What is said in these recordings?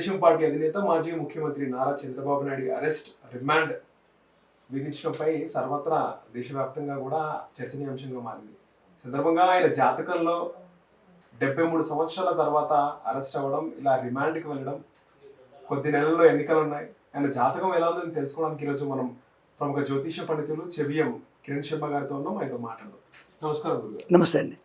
Telugu Desam party అధినేత మాజీ ముఖ్యమంత్రి నారా చంద్రబాబు నాయుడు అరెస్ట్ రిమాండ్ విధించడంపై సర్వత్రా దేశవ్యాప్తంగా కూడా చర్చనీయాంశంగా మారింది. సందర్భంగా ఆయన జాతకంలో డెబ్బై మూడు సంవత్సరాల తర్వాత అరెస్ట్ అవ్వడం ఇలా రిమాండ్కి వెళ్ళడం కొద్ది నెలల్లో ఎన్నికలు ఉన్నాయి. ఆయన జాతకం ఎలా ఉందని తెలుసుకోవడానికి ఈరోజు మనం ప్రముఖ జ్యోతిష పండితులు చెవియం కిరణ్ శర్మ గారితో ఉన్నాం. ఆయనతో మాట్లాడదాం. నమస్కారం నమస్తే అండి.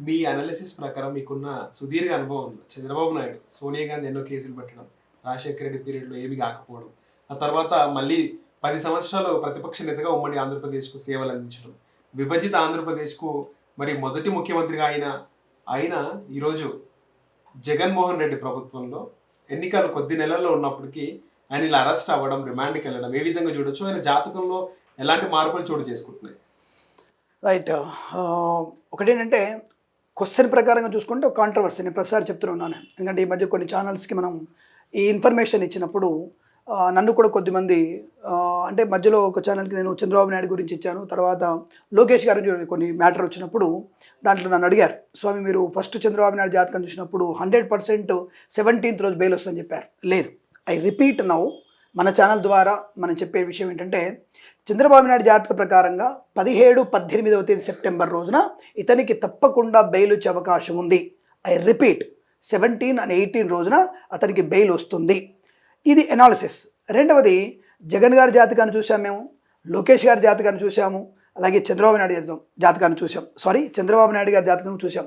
మీ అనాలిసిస్ ప్రకారం మీకున్న సుదీర్ఘ అనుభవం చంద్రబాబు నాయుడు సోనియా గాంధీ ఎన్నో కేసులు పెట్టడం రాజశేఖర రెడ్డి పీరియడ్లో ఏమి కాకపోవడం ఆ తర్వాత మళ్ళీ పది సంవత్సరాలు ప్రతిపక్ష నేతగా ఉమ్మడి ఆంధ్రప్రదేశ్కు సేవలు అందించడం విభజిత ఆంధ్రప్రదేశ్కు మరి మొదటి ముఖ్యమంత్రిగా ఆయన ఆయన ఈరోజు జగన్మోహన్ రెడ్డి ప్రభుత్వంలో ఎన్నికలు కొద్ది నెలల్లో ఉన్నప్పటికీ ఆయన ఇలా అరెస్ట్ అవ్వడం రిమాండ్కి వెళ్ళడం ఏ విధంగా చూడొచ్చు? ఆయన జాతకంలో ఎలాంటి మార్పులు చోటు చేసుకుంటున్నాయి? రైట్ ఒకటేంటంటే క్వశ్చన్ ప్రకారంగా చూసుకుంటే ఒక కాంట్రవర్సీ నేను ప్రతిసారి చెప్తూనే ఉన్నాను. ఎందుకంటే ఈ మధ్య కొన్ని ఛానల్స్కి మనం ఈ ఇన్ఫర్మేషన్ ఇచ్చినప్పుడు నన్ను కూడా కొద్దిమంది అంటే మధ్యలో ఒక ఛానల్కి నేను చంద్రబాబు నాయుడు గురించి ఇచ్చాను. తర్వాత లోకేష్ గారి కొన్ని మ్యాటర్ వచ్చినప్పుడు దాంట్లో నన్ను అడిగారు. స్వామి మీరు ఫస్ట్ చంద్రబాబు నాయుడు జాతకం చూసినప్పుడు హండ్రెడ్ పర్సెంట్ సెవెంటీన్త్ రోజు బెయిల్ వస్తుందని చెప్పారు. లేదు. ఐ రిపీట్ నౌ మన ఛానల్ ద్వారా మనం చెప్పే విషయం ఏంటంటే చంద్రబాబు నాయుడు జాతక ప్రకారంగా పదిహేడు పద్దెనిమిదవ తేదీ సెప్టెంబర్ రోజున ఇతనికి తప్పకుండా బెయిల్ వచ్చే అవకాశం ఉంది. I repeat seventeen and eighteen రోజున అతనికి బెయిల్ వస్తుంది. ఇది ఎనాలిసిస్ రెండవది జగన్ గారి జాతకాన్ని చూసాం మేము లోకేష్ గారి జాతకాన్ని చూసాము అలాగే చంద్రబాబు నాయుడు గారి జాతకాన్ని చూసాం సారీ చంద్రబాబు నాయుడు గారి జాతకం చూసాం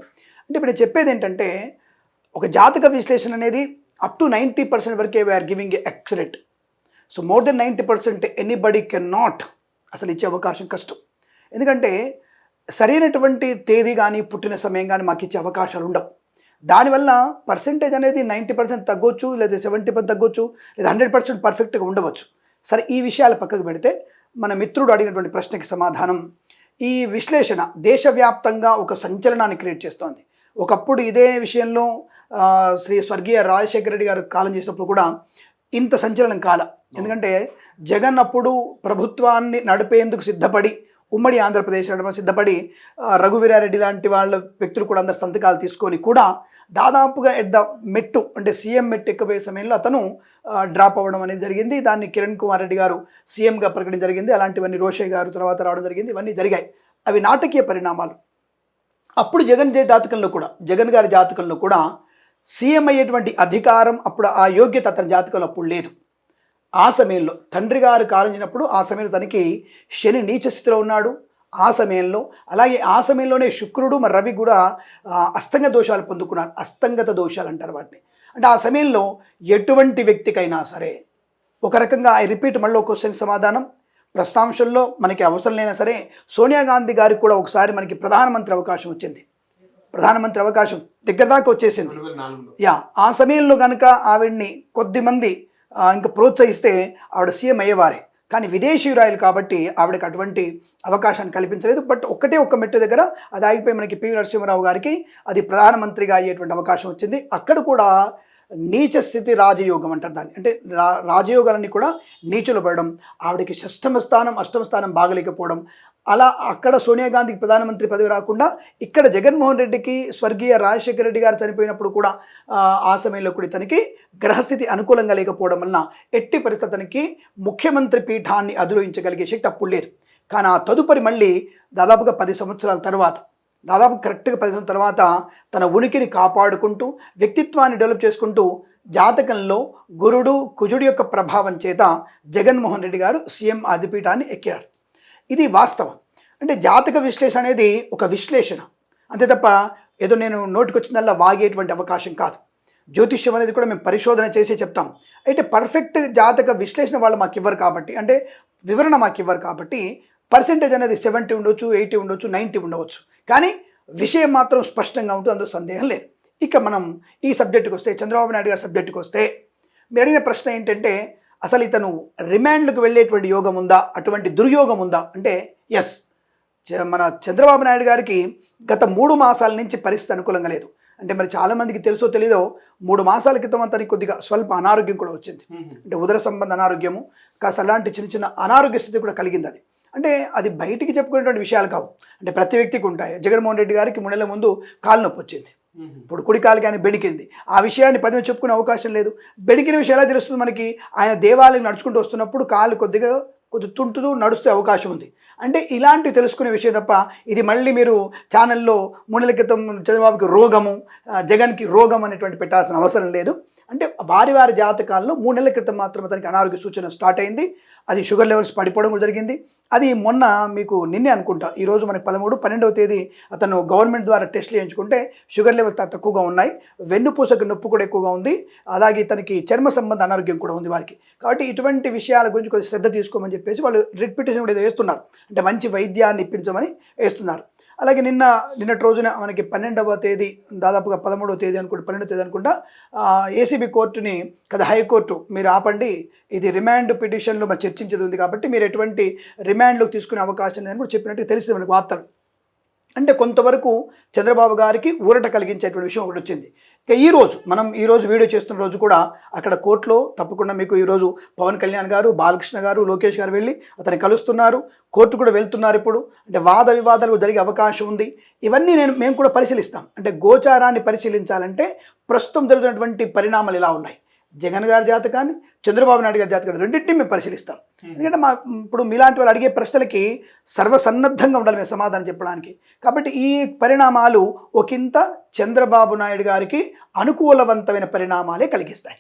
అంటే ఇప్పుడు చెప్పేది ఏంటంటే ఒక జాతక విశ్లేషణ అనేది అప్ టు నైంటీ పర్సెంట్ వరకే we are giving a so more than ninety percent anybody can not అసలు ఇచ్చే అవకాశం కష్టం. ఎందుకంటే సరైనటువంటి తేదీ కానీ పుట్టిన సమయం కానీ మాకు ఇచ్చే అవకాశాలు ఉండవు. దానివల్ల పర్సెంటేజ్ అనేది నైంటీ పర్సెంట్ తగ్గొచ్చు లేదా సెవెంటీ పర్సెంట్ తగ్గొచ్చు లేదా హండ్రెడ్ పర్సెంట్ పర్ఫెక్ట్గా ఉండవచ్చు. సరే ఈ విషయాలు పక్కకు పెడితే మన మిత్రుడు అడిగినటువంటి ప్రశ్నకి సమాధానం ఈ విశ్లేషణ దేశవ్యాప్తంగా ఒక సంచలనాన్ని క్రియేట్ చేస్తోంది. ఒకప్పుడు ఇదే విషయంలో శ్రీ స్వర్గీయ రాజశేఖర రెడ్డి గారు కాలం చేసినప్పుడు కూడా ఇంత సంచలనం కాల. ఎందుకంటే జగన్ అప్పుడు ప్రభుత్వాన్ని నడిపేందుకు సిద్ధపడి ఉమ్మడి ఆంధ్రప్రదేశ్ సిద్ధపడి రఘువీరారెడ్డి లాంటి వాళ్ళ వ్యక్తులు కూడా అందరు సంతకాలు తీసుకొని కూడా దాదాపుగా ఎట్ ద మెట్టు అంటే సీఎం మెట్టు ఎక్కబోయే సమయంలో అతను డ్రాప్ అవ్వడం అనేది జరిగింది. దాన్ని కిరణ్ కుమార్ రెడ్డి గారు సీఎంగా ప్రకటన జరిగింది. అలాంటివన్నీ రోషయ్య గారు తర్వాత రావడం జరిగింది. ఇవన్నీ జరిగాయి. అవి నాటకీయ పరిణామాలు. అప్పుడు జగన్ జే జాతకంలో కూడా జగన్ గారి జాతకంలో కూడా సీఎం అయ్యేటువంటి అధికారం అప్పుడు ఆ యోగ్యత అతని జాతకంలో అప్పుడు లేదు. ఆ సమయంలో తండ్రి గారు కాలించినప్పుడు ఆ సమయంలో తనకి శని నీచ స్థితిలో ఉన్నాడు. ఆ సమయంలో అలాగే ఆ సమయంలోనే శుక్రుడు మరి రవి కూడా అస్తంగ దోషాలు పొందుకున్నారు. అస్తంగత దోషాలు అంటారు వాటిని. అంటే ఆ సమయంలో ఎటువంటి వ్యక్తికైనా సరే ఒక రకంగా ఐ రిపీట్ మళ్ళీ క్వశ్చన్ సమాధానం. ప్రస్తాంశంలో మనకి అవసరం లేనా సరే సోనియా గాంధీ గారికి కూడా ఒకసారి మనకి ప్రధానమంత్రి అవకాశం వచ్చింది. ప్రధానమంత్రి అవకాశం దగ్గర దాకా వచ్చేసింది. యా ఆ సమయంలో కనుక ఆవిడ్ని కొద్దిమంది ఇంకా ప్రోత్సహిస్తే ఆవిడ సీఎం అయ్యేవారే. కానీ విదేశీయురాయలు కాబట్టి ఆవిడకి అటువంటి అవకాశాన్ని కల్పించలేదు. బట్ ఒక్కటే ఒక్క మెట్టు దగ్గర అది ఆగిపోయి మనకి పివి నరసింహరావు గారికి అది ప్రధానమంత్రిగా అయ్యేటువంటి అవకాశం వచ్చింది. అక్కడ కూడా నీచ స్థితి రాజయోగం అంటారు దాన్ని. అంటే రా రాజయోగాలన్నీ కూడా నీచులు పడడం ఆవిడకి షష్టమ స్థానం అష్టమ స్థానం బాగలేకపోవడం అలా అక్కడ సోనియా గాంధీకి ప్రధానమంత్రి పదవి రాకుండా ఇక్కడ జగన్మోహన్ రెడ్డికి స్వర్గీయ రాజశేఖర రెడ్డి గారు చనిపోయినప్పుడు కూడా ఆ, సమయంలో కూడా ఇతనికి గ్రహస్థితి అనుకూలంగా లేకపోవడం వలన ఎట్టి పరిస్థితి ముఖ్యమంత్రి పీఠాన్ని అధిరోహించగలిగే శక్తి అప్పుడు లేదు. కానీ ఆ తదుపరి మళ్ళీ దాదాపుగా పది సంవత్సరాల తర్వాత దాదాపు కరెక్ట్గా పది సంవత్సరాల తర్వాత తన ఉనికిని కాపాడుకుంటూ వ్యక్తిత్వాన్ని డెవలప్ చేసుకుంటూ జాతకంలో గురుడు కుజుడి యొక్క ప్రభావం చేత జగన్మోహన్ రెడ్డి గారు సీఎం అధిపీఠాన్ని ఎక్కారు. ఇది వాస్తవం. అంటే జాతక విశ్లేషణ అనేది ఒక విశ్లేషణ. అంతే తప్ప ఏదో నేను నోటికొచ్చిందల్లా వాగేటువంటి అవకాశం కాదు. జ్యోతిష్యం అనేది కూడా మేము పరిశోధన చేసి చెప్తాం. అయితే పర్ఫెక్ట్ జాతక విశ్లేషణ వాళ్ళు మాకు ఇవ్వరు కాబట్టి అంటే వివరణ మాకు ఇవ్వరు కాబట్టి పర్సెంటేజ్ అనేది సెవెంటీ ఉండొచ్చు ఎయిటీ ఉండొచ్చు నైంటీ ఉండవచ్చు. కానీ విషయం మాత్రం స్పష్టంగా ఉంటుంది అందులో సందేహం లేదు. ఇక మనం ఈ సబ్జెక్టుకి వస్తే చంద్రబాబు నాయుడు గారి సబ్జెక్టుకి వస్తే మీరు అడిగిన ప్రశ్న ఏంటంటే అసలు ఇతను రిమాండ్లకు వెళ్ళేటువంటి యోగం ఉందా అటువంటి దుర్యోగం ఉందా అంటే ఎస్ మన చంద్రబాబు నాయుడు గారికి గత మూడు మాసాల నుంచి పరిస్థితి అనుకూలంగా లేదు. అంటే మరి చాలామందికి తెలుసో తెలీదో మూడు మాసాల క్రితం అతనికి కొద్దిగా స్వల్ప అనారోగ్యం కూడా వచ్చింది. అంటే ఉదర సంబంధ అనారోగ్యము కాస్త అలాంటి చిన్న చిన్న అనారోగ్య స్థితి కూడా కలిగింది అది. అంటే అది బయటికి చెప్పుకునేటువంటి విషయాలు కావు. అంటే ప్రతి వ్యక్తికి ఉంటాయి. జగన్మోహన్ రెడ్డి గారికి మూడు నెలల ముందు కాలు నొప్పి వచ్చింది. ఇప్పుడు కుడికాలు కానీ బెణికింది. ఆ విషయాన్ని పది మంది చెప్పుకునే అవకాశం లేదు. బెణికిన విషయం ఎలా తెలుస్తుంది మనకి? ఆయన దేవాలయం నడుచుకుంటూ వస్తున్నప్పుడు కాళ్ళు కొద్దిగా కొద్ది తుంటుతూ నడుస్తే అవకాశం ఉంది. అంటే ఇలాంటివి తెలుసుకునే విషయం తప్ప ఇది మళ్ళీ మీరు ఛానల్లో మూడు క్రితం చంద్రబాబుకి రోగము జగన్కి రోగం అనేటువంటి పెట్టాల్సిన అవసరం లేదు. అంటే వారి వారి జాతకాల్లో మూడు నెలల క్రితం మాత్రమే అతనికి అనారోగ్య సూచన స్టార్ట్ అయింది. అది షుగర్ లెవెల్స్ పడిపోవడం కూడా జరిగింది. అది మొన్న మీకు నిన్నే అనుకుంటా. ఈరోజు మనకి పదమూడు పన్నెండవ తేదీ అతను గవర్నమెంట్ ద్వారా టెస్ట్లు చేయించుకుంటే షుగర్ లెవెల్ తక్కువగా ఉన్నాయి. వెన్నుపూసకు నొప్పి కూడా ఎక్కువగా ఉంది. అలాగే ఇతనికి చర్మ సంబంధ అనారోగ్యం కూడా ఉంది వారికి. కాబట్టి ఇటువంటి విషయాల గురించి కొద్దిగా శ్రద్ధ తీసుకోమని చెప్పేసి వాళ్ళు రిపిటేషన్ కూడా ఏదో వేస్తున్నారు. అంటే మంచి వైద్యాన్ని ఇప్పించమని వేస్తున్నారు. అలాగే నిన్న నిన్నటి రోజున మనకి పన్నెండవ తేదీ దాదాపుగా పదమూడవ తేదీ అనుకుంటా పన్నెండవ తేదీ అనుకుంటా ఏసీబీ కోర్టుని కదా హైకోర్టు మీరు ఆపండి. ఇది రిమాండ్ పిటిషన్లో మరి చర్చించేది ఉంది కాబట్టి మీరు ఎటువంటి రిమాండ్లోకి తీసుకునే అవకాశం లేదని కూడా చెప్పినట్టు తెలిసింది మనకు వార్తలు. అంటే కొంతవరకు చంద్రబాబు గారికి ఊరట కలిగించేటువంటి విషయం ఒకటి వచ్చింది. ఇక ఈ రోజు మనం ఈరోజు వీడియో చేస్తున్న రోజు కూడా అక్కడ కోర్టులో తప్పకుండా మీకు ఈరోజు పవన్ కళ్యాణ్ గారు బాలకృష్ణ గారు లోకేష్ గారు వెళ్ళి అతన్ని కలుస్తున్నారు. కోర్టు కూడా వెళ్తున్నారు ఇప్పుడు. అంటే వాద వివాదాలు జరిగే అవకాశం ఉంది. ఇవన్నీ నేను మేము కూడా పరిశీలిస్తాం. అంటే గోచారాన్ని పరిశీలించాలంటే ప్రస్తుతం జరుగుతున్నటువంటి పరిణామాలు ఎలా ఉన్నాయి? జగన్ గారి జాతకాన్ని చంద్రబాబు నాయుడు గారి జాతకాన్ని రెండింటినీ మేము పరిశీలిస్తాం. ఎందుకంటే మా ఇప్పుడు మీలాంటి వాళ్ళు అడిగే ప్రశ్నలకి సర్వసన్నద్ధంగా ఉండాలి మేము సమాధానం చెప్పడానికి. కాబట్టి ఈ పరిణామాలు ఒకంత చంద్రబాబు నాయుడు గారికి అనుకూలవంతమైన పరిణామాలే కలిగిస్తాయి.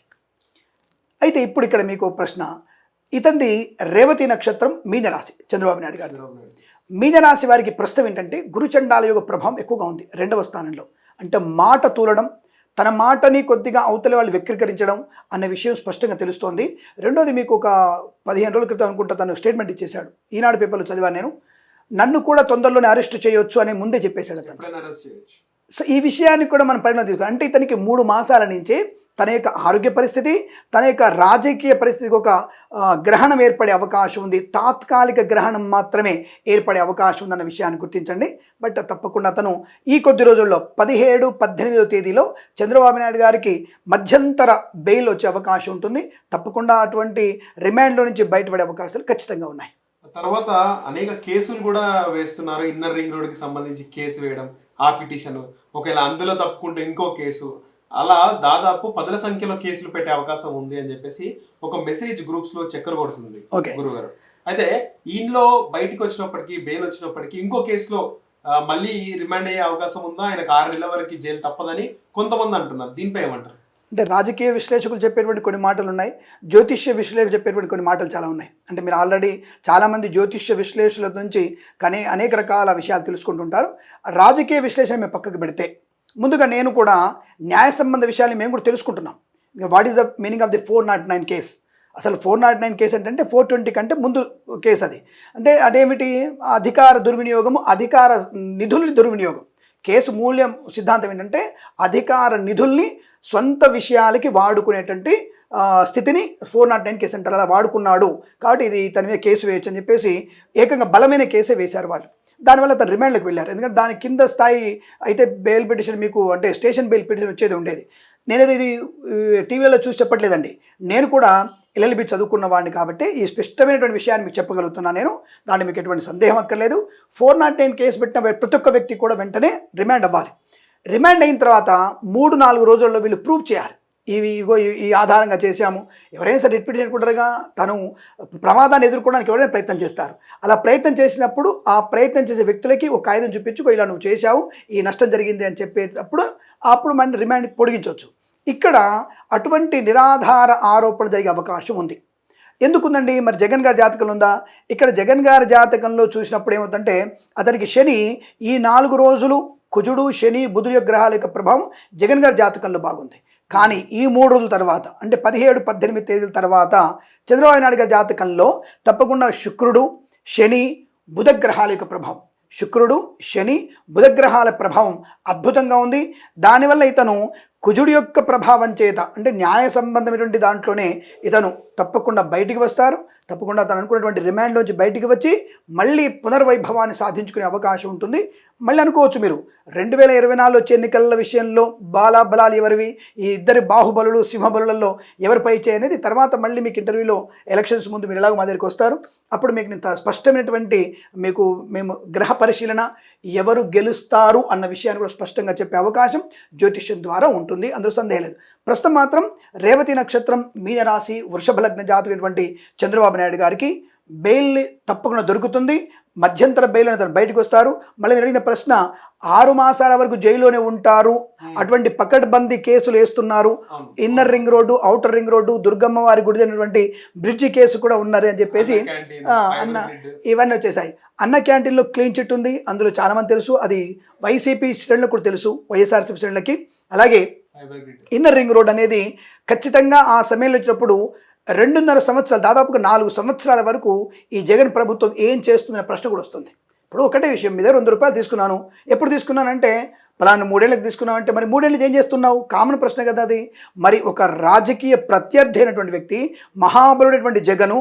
అయితే ఇప్పుడు ఇక్కడ మీకు ప్రశ్న. ఇతంది రేవతి నక్షత్రం మీనరాశి చంద్రబాబు నాయుడు గారు. మీనరాశి వారికి ప్రస్తుతం ఏంటంటే గురుచండాల యొక్క ప్రభావం ఎక్కువగా ఉంది రెండవ స్థానంలో. అంటే మాట తూలడం తన మాటని కొద్దిగా అవతల వాళ్ళు వ్యక్తీకరించడం అన్న విషయం స్పష్టంగా తెలుస్తోంది. రెండోది మీకు ఒక పదిహేను రోజుల క్రితం అనుకుంటా తను స్టేట్మెంట్ ఇచ్చేశాడు. ఈనాడు పేపర్లో చదివాను నేను. నన్ను కూడా తొందరలోనే అరెస్ట్ చేయొచ్చు అని ముందే చెప్పేశాడు అతను. సో ఈ విషయాన్ని కూడా మనం పరిణామం తీసుకోవాలి. అంటే ఇతనికి మూడు మాసాల నుంచి తన యొక్క ఆరోగ్య పరిస్థితి తన యొక్క రాజకీయ పరిస్థితికి ఒక గ్రహణం ఏర్పడే అవకాశం ఉంది. తాత్కాలిక గ్రహణం మాత్రమే ఏర్పడే అవకాశం ఉందన్న విషయాన్ని గుర్తించండి. బట్ తప్పకుండా అతను ఈ కొద్ది రోజుల్లో పదిహేడు పద్దెనిమిదో తేదీలో చంద్రబాబు నాయుడు గారికి మధ్యంతర బెయిల్ వచ్చే అవకాశం ఉంటుంది. తప్పకుండా అటువంటి రిమాండ్లో నుంచి బయటపడే అవకాశాలు ఖచ్చితంగా ఉన్నాయి. తర్వాత అనేక కేసులు కూడా వేస్తున్నారు. ఇన్నర్ రింగ్ రోడ్కి సంబంధించి కేసు వేయడం ఆ పిటిషన్. ఒకవేళ అందులో తప్పుకుంటే ఇంకో కేసు. అలా దాదాపు పదుల సంఖ్యలో కేసులు పెట్టే అవకాశం ఉంది అని చెప్పేసి ఒక మెసేజ్ గ్రూప్స్లో చక్కర కొడుతుంది గురుగారు అయితే ఈయనలో బయటికి వచ్చినప్పటికీ బెయిల్ వచ్చినప్పటికీ ఇంకో కేసులో మళ్ళీ రిమాండ్ అయ్యే అవకాశం ఉందా? ఆయనకు ఆరు నెలల వరకు జైలు తప్పదని కొంతమంది అంటున్నారు. దీనిపై ఏమంటారు? అంటే రాజకీయ విశ్లేషకులు చెప్పేటువంటి కొన్ని మాటలు ఉన్నాయి. జ్యోతిష్య విశ్లేషకులు చెప్పేటువంటి కొన్ని మాటలు చాలా ఉన్నాయి. అంటే మీరు ఆల్రెడీ చాలామంది జ్యోతిష్య విశ్లేషకుల నుంచి కానీ అనేక రకాల విషయాలు తెలుసుకుంటుంటారు. రాజకీయ విశ్లేషణ మేము పక్కకు పెడితే ముందుగా నేను కూడా న్యాయ సంబంధ విషయాలు మేము కూడా తెలుసుకుంటున్నాం. What is the meaning of the four not nine case అసలు ఫోర్ నాట్ నైన్ కేసు ఏంటంటే ఫోర్ ట్వంటీ కంటే ముందు కేసు అది. అంటే అదేమిటి? అధికార దుర్వినియోగము అధికార నిధుల దుర్వినియోగం. కేసు మూల్యం సిద్ధాంతం ఏంటంటే అధికార నిధుల్ని సొంత విషయాలకి వాడుకునేటువంటి స్థితిని ఫోర్ నాట్ నైన్ కేసు అంటారు అలా వాడుకున్నాడు. కాబట్టి ఇది ఇతని మీద కేసు వేయచ్చు అని చెప్పేసి ఏకంగా బలమైన కేసే వేశారు వాళ్ళు. దానివల్ల అతను రిమాండ్లకు వెళ్ళారు. ఎందుకంటే దాని కింద స్థాయి అయితే బెయిల్ పిటిషన్ మీకు అంటే స్టేషన్ బెయిల్ పిటిషన్ వచ్చేది ఉండేది. నేనేది ఇది టీవీలో చూసి చెప్పట్లేదండి. నేను కూడా ఎల్ఎల్బి చదువుకున్న వాడిని కాబట్టి ఈ స్పష్టమైనటువంటి విషయాన్ని మీకు చెప్పగలుగుతున్నాను నేను. దాన్ని మీకు ఎటువంటి సందేహం అక్కర్లేదు. ఫోర్ నాట్ నైన్ కేసు పెట్టిన ప్రతి ఒక్క వ్యక్తి కూడా వెంటనే రిమాండ్ అవ్వాలి. రిమాండ్ అయిన తర్వాత మూడు నాలుగు రోజుల్లో వీళ్ళు ప్రూవ్ చేయాలి. ఇవి ఇగో ఈ- ఈ ఆధారంగా చేశాము. ఎవరైనా సరే రిపీట్ చేసుకుంటారుగా తను ప్రమాదాన్ని ఎదుర్కోవడానికి ఎవరైనా ప్రయత్నం చేస్తారు. అలా ప్రయత్నం చేసినప్పుడు ఆ ప్రయత్నం చేసే వ్యక్తులకి ఒక కాగితం చూపించుకో ఇలా నువ్వు చేశావు ఈ నష్టం జరిగింది అని చెప్పేటప్పుడు అప్పుడు మన రిమాండ్ పొడిగించవచ్చు. ఇక్కడ అటువంటి నిరాధార ఆరోపణ జరిగే అవకాశం ఉంది. ఎందుకుందండి? మరి జగన్ గారి జాతకంలో ఉందా? ఇక్కడ జగన్ గారి జాతకంలో చూసినప్పుడు ఏమవుతుందంటే అతనికి శని ఈ నాలుగు రోజులు కుజుడు శని బుధుడు యొక్క గ్రహాల యొక్క ప్రభావం జగన్ గారి జాతకంలో బాగుంది. కానీ ఈ మూడు రోజుల తర్వాత అంటే పదిహేడు పద్దెనిమిది తేదీల తర్వాత చంద్రబాబు నాయుడు గారి జాతకంలో తప్పకుండా శుక్రుడు శని బుధ గ్రహాల యొక్క ప్రభావం. శుక్రుడు శని బుధగ్రహాల ప్రభావం అద్భుతంగా ఉంది. దానివల్ల ఇతను కుజుడి యొక్క ప్రభావం చేత అంటే న్యాయ సంబంధమైనటువంటి దాంట్లోనే ఇతను తప్పకుండా బయటికి వస్తారు. తప్పకుండా తను అనుకున్నటువంటి రిమాండ్లోంచి బయటికి వచ్చి మళ్ళీ పునర్వైభవాన్ని సాధించుకునే అవకాశం ఉంటుంది. మళ్ళీ అనుకోవచ్చు మీరు రెండు వేల ఇరవై నాలుగు వచ్చే ఎన్నికల విషయంలో బాలా బలాలు ఎవరివి ఈ ఇద్దరి బాహుబలులు సింహబలులలో ఎవరిపై చేయి అనేది తర్వాత మళ్ళీ మీకు ఇంటర్వ్యూలో ఎలక్షన్స్ ముందు మీరు ఎలాగో మా దగ్గరికి వస్తారు. అప్పుడు మీకు ఇంత స్పష్టమైనటువంటి మీకు మేము గ్రహ పరిశీలన ఎవరు గెలుస్తారు అన్న విషయాన్ని కూడా స్పష్టంగా చెప్పే అవకాశం జ్యోతిష్యం ద్వారా ఉంటుంది. అందులో సందేహం లేదు. ప్రస్తుతం మాత్రం రేవతి నక్షత్రం మీనరాశి వృషభ లగ్న జాతకటువంటి చంద్రబాబు నాయుడు గారికి బెయిల్ తప్పకుండా దొరుకుతుంది. మధ్యంతర బెయిల్ అని అతను బయటకు వస్తారు. మళ్ళీ మీరు అడిగిన ప్రశ్న ఆరు మాసాల వరకు జైల్లోనే ఉంటారు. అటువంటి పకడ్బందీ కేసులు వేస్తున్నారు. Inner ring road outer ring road Durgamma వారి గుడి అయినటువంటి బ్రిడ్జి కేసు కూడా ఉన్నారు అని చెప్పేసి అన్న. ఇవన్నీ వచ్చేసాయి. అన్న క్యాంటీన్లో క్లీన్ చిట్ ఉంది. అందులో చాలా మంది తెలుసు. అది వైసీపీ శ్రేణులకు కూడా తెలుసు. వైఎస్ఆర్సీపీ శ్రేణులకి. అలాగే. ఇన్నర్ రింగ్ రోడ్ అనేది ఖచ్చితంగా ఆ సమయంలో వచ్చినప్పుడు రెండున్నర సంవత్సరాలు దాదాపుగా నాలుగు సంవత్సరాల వరకు ఈ జగన్ ప్రభుత్వం ఏం చేస్తుందనే ప్రశ్న కూడా వస్తుంది. ఇప్పుడు ఒకటే విషయం మీద వంద రూపాయలు తీసుకున్నాను. ఎప్పుడు తీసుకున్నానంటే పలానా మూడేళ్ళకి తీసుకున్నావు అంటే మరి మూడేళ్ళు ఏం చేస్తున్నావు? కామన్ ప్రశ్న కదా అది. మరి ఒక రాజకీయ ప్రత్యర్థి అయినటువంటి వ్యక్తి మహాబలుడైనటువంటి జగను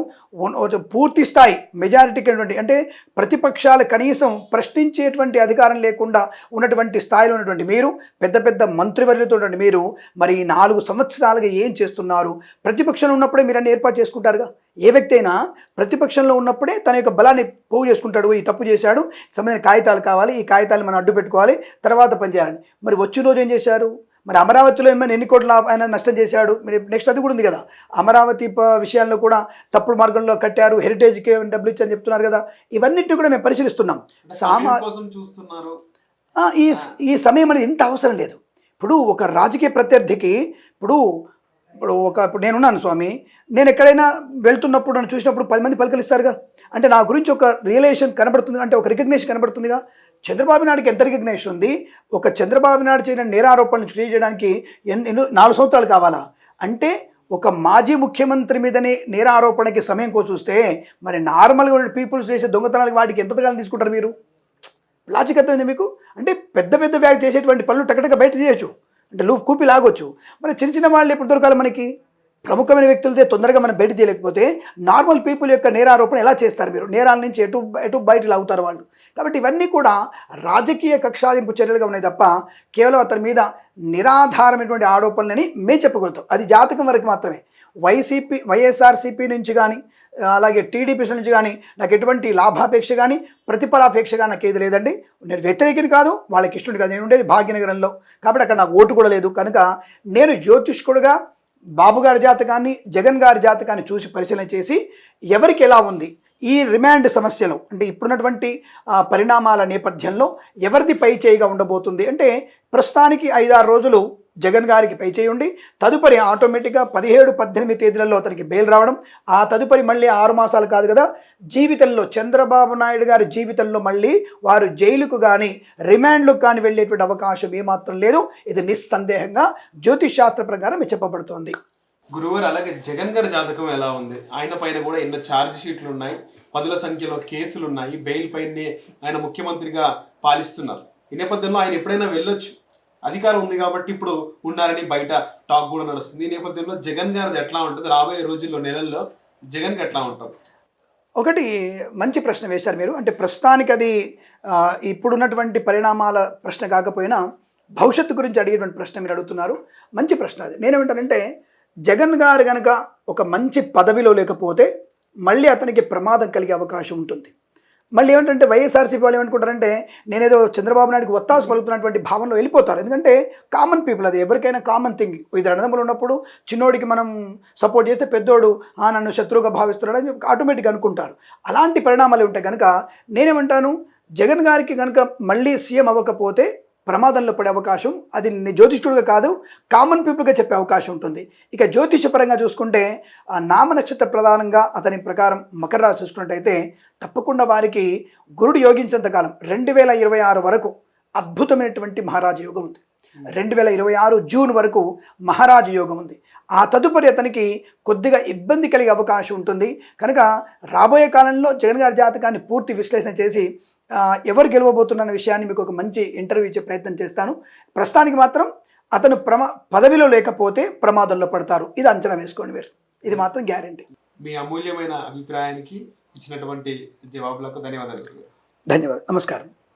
పూర్తి స్థాయి మెజారిటీకి అయినటువంటి అంటే ప్రతిపక్షాలు కనీసం ప్రశ్నించేటువంటి అధికారం లేకుండా ఉన్నటువంటి స్థాయిలో ఉన్నటువంటి మీరు పెద్ద పెద్ద మంత్రివర్యులతో మీరు మరి నాలుగు సంవత్సరాలుగా ఏం చేస్తున్నారు? ప్రతిపక్షంలో ఉన్నప్పుడే మీరు అన్ని ఏర్పాటు చేసుకుంటారుగా? ఏ వ్యక్తి అయినా ప్రతిపక్షంలో ఉన్నప్పుడే తన యొక్క బలాన్ని పోగు చేసుకుంటాడు ఈ తప్పు చేశాడు సంబంధించిన కాగితాలు కావాలి ఈ కాగితాలు మనం అడ్డు పెట్టుకోవాలి తర్వాత పనిచేయాలని మరి వచ్చిన రోజు ఏం చేశారు? మరి అమరావతిలో ఏమైనా ఎన్ని కోట్ల ఆయన నష్టం చేశాడు? మరి నెక్స్ట్ అది కూడా ఉంది కదా. అమరావతి ప- విషయాల్లో కూడా తప్పుడు మార్గంలో కట్టారు హెరిటేజ్కి డబ్బులు ఇచ్చని చెప్తున్నారు కదా. ఇవన్నిటిని కూడా మేము పరిశీలిస్తున్నాం. సామా ఈ ఈ సమయం అనేది ఇంత అవసరం లేదు. ఇప్పుడు ఒక రాజకీయ ప్రత్యర్థికి ఇప్పుడు ఇప్పుడు ఒక ఇప్పుడు నేనున్నాను స్వామి. నేను ఎక్కడైనా వెళ్తున్నప్పుడు నన్ను చూసినప్పుడు పది మంది పలకలిస్తారుగా అంటే నా గురించి ఒక రియలైజేషన్ కనబడుతుంది అంటే ఒక రికగ్నేషన్ కనబడుతుందిగా. చంద్రబాబు నాయుడుకి ఎంత రికగ్నేషన్ ఉంది? ఒక చంద్రబాబు నాయుడు చేసిన నేరారోపణలు క్రియేట్ చేయడానికి ఎన్ని ఎన్నో నాలుగు సంవత్సరాలు కావాలా? అంటే ఒక మాజీ ముఖ్యమంత్రి మీదనే నేరారోపణకి సమయం కోసం చూస్తే మరి నార్మల్గా పీపుల్స్ చేసే దొంగతనాలకు వాటికి ఎంత కాలం తీసుకుంటారు మీరు? లాజిక్ అర్థమైంది మీకు? అంటే పెద్ద పెద్ద బ్యాగ్ చేసేటువంటి పనులు టకటక బయట చేయొచ్చు అంటే లూప్ కూపి లాగొచ్చు. మరి చిన్న చిన్న వాళ్ళు ఎప్పుడు దొరకాలి మనకి? ప్రముఖమైన వ్యక్తులతో తొందరగా మనం బయట తీయలేకపోతే నార్మల్ పీపుల్ యొక్క నేరారోపణ ఎలా చేస్తారు మీరు? నేరాల నుంచి ఎటు ఎటు బయట లాగుతారు వాళ్ళు? కాబట్టి ఇవన్నీ కూడా రాజకీయ కక్షాదింపు చర్యలుగా ఉన్నాయి తప్ప కేవలం అతని మీద నిరాధారమైనటువంటి ఆరోపణలని మేము చెప్పగలుగుతాం. అది జాతకం వరకు మాత్రమే. వైసీపీ వైఎస్ఆర్సీపీ నుంచి కానీ అలాగే టీడీపీ నుంచి కానీ నాకు ఎటువంటి లాభాపేక్ష కానీ ప్రతిఫలాపేక్ష కానీ నాకు ఏది లేదండి. నేను వ్యతిరేకిని కాదు వాళ్ళకి ఇష్టం కాదు. నేను ఉండేది భాగ్యనగరంలో. కాబట్టి అక్కడ నాకు ఓటు కూడా లేదు. కనుక నేను జ్యోతిష్కుడుగా బాబు గారి జాతకాన్ని జగన్ గారి జాతకాన్ని చూసి పరిశీలన చేసి ఎవరికి ఎలా ఉంది ఈ రిమాండ్ సమస్యలు అంటే ఇప్పుడున్నటువంటి పరిణామాల నేపథ్యంలో ఎవరిది పై చేయిగా ఉండబోతుంది అంటే ప్రస్తుతానికి ఐదారు రోజులు జగన్ గారికి పై చేయండి తదుపరి ఆటోమేటిక్గా పదిహేడు పద్దెనిమిది తేదీలలో అతనికి బెయిల్ రావడం ఆ తదుపరి మళ్ళీ ఆరు మాసాలు కాదు కదా జీవితంలో చంద్రబాబు నాయుడు గారి జీవితంలో మళ్ళీ వారు జైలుకు కానీ రిమాండ్లకు కానీ వెళ్ళేటువంటి అవకాశం ఏమాత్రం లేదు. ఇది నిస్సందేహంగా జ్యోతిష్ శాస్త్ర ప్రకారం చెప్పబడుతోంది. గురువారు అలాగే జగన్ గారి జాతకం ఎలా ఉంది? ఆయన పైన కూడా ఎన్నో ఛార్జ్ షీట్లు ఉన్నాయి. పదుల సంఖ్యలో కేసులు ఉన్నాయి. బెయిల్ పైనే ఆయన ముఖ్యమంత్రిగా పాలిస్తున్నారు. ఈ నేపథ్యంలో ఆయన ఎప్పుడైనా వెళ్ళొచ్చు? అధికారం ఉంది కాబట్టి ఇప్పుడు ఉన్నారని బయట టాక్ కూడా నడుస్తుంది. ఈ నేపథ్యంలో జగన్ గారిది ఎట్లా ఉంటుంది? రాబోయే రోజుల్లో నెలల్లో జగన్కి ఎట్లా ఉంటుంది? ఒకటి మంచి ప్రశ్న వేశారు మీరు. అంటే ప్రస్తుతానికి అది ఇప్పుడున్నటువంటి పరిణామాల ప్రశ్న కాకపోయినా భవిష్యత్తు గురించి అడిగేటువంటి ప్రశ్న మీరు అడుగుతున్నారు. మంచి ప్రశ్న అది. నేనేమంటానంటే జగన్ గారు కనుక ఒక మంచి పదవిలో లేకపోతే మళ్ళీ అతనికి ప్రమాదం కలిగే అవకాశం ఉంటుంది. మళ్ళీ ఏమిటంటే వైఎస్ఆర్సీపీ వాళ్ళు ఏమనుకుంటారంటే నేనేదో చంద్రబాబు నాయుడుకి ఒత్తాసు పలుకుతున్నటువంటి భావనలో వెళ్ళిపోతారు. ఎందుకంటే కామన్ పీపుల్ అది. ఎవరికైనా కామన్ థింగ్ ఇద్దరు అన్నదమ్ములు ఉన్నప్పుడు చిన్నోడికి మనం సపోర్ట్ చేస్తే పెద్దోడు "ఆ, నన్ను శత్రువుగా భావిస్తున్నాడు అని ఆటోమేటిక్గా అనుకుంటారు. అలాంటి పరిణామాలు ఉంటాయి. కనుక నేనేమంటాను జగన్ గారికి కనుక మళ్ళీ సీఎం అవ్వకపోతే ప్రమాదంలో పడే అవకాశం అది ని- జ్యోతిష్కుడిగా కాదు కామన్ పీపుల్గా చెప్పే అవకాశం ఉంటుంది. ఇక జ్యోతిష పరంగా చూసుకుంటే ఆ నామ నక్షత్ర ప్రధానంగా అతని ప్రకారం మకర రాశి చూసుకున్నట్టయితే తప్పకుండా వారికి గురుడు యోగించేంత కాలం రెండు వేల ఇరవై ఆరు వరకు అద్భుతమైనటువంటి మహారాజ యోగం ఉంది. రెండు వేల ఇరవై ఆరు జూన్ వరకు మహారాజ యోగం ఉంది. ఆ తదుపరి అతనికి కొద్దిగా ఇబ్బంది కలిగే అవకాశం ఉంటుంది. కనుక రాబోయే కాలంలో జగన్ గారి జాతకాన్ని పూర్తి విశ్లేషణ చేసి ఎవరు గెలవబోతున్న విషయాన్ని మీకు ఒక మంచి ఇంటర్వ్యూ ఇచ్చే ప్రయత్నం చేస్తాను. ప్రస్తుతానికి మాత్రం అతను ప్రమా పదవిలో లేకపోతే ప్రమాదంలో పడతారు. ఇది అంచనా వేసుకోండి మీరు. ఇది మాత్రం గ్యారంటీ. మీ అమూల్యమైన అభిప్రాయానికి ఇచ్చినటువంటి జవాబులకు ధన్యవాదాలు. ధన్యవాదాలు. నమస్కారం.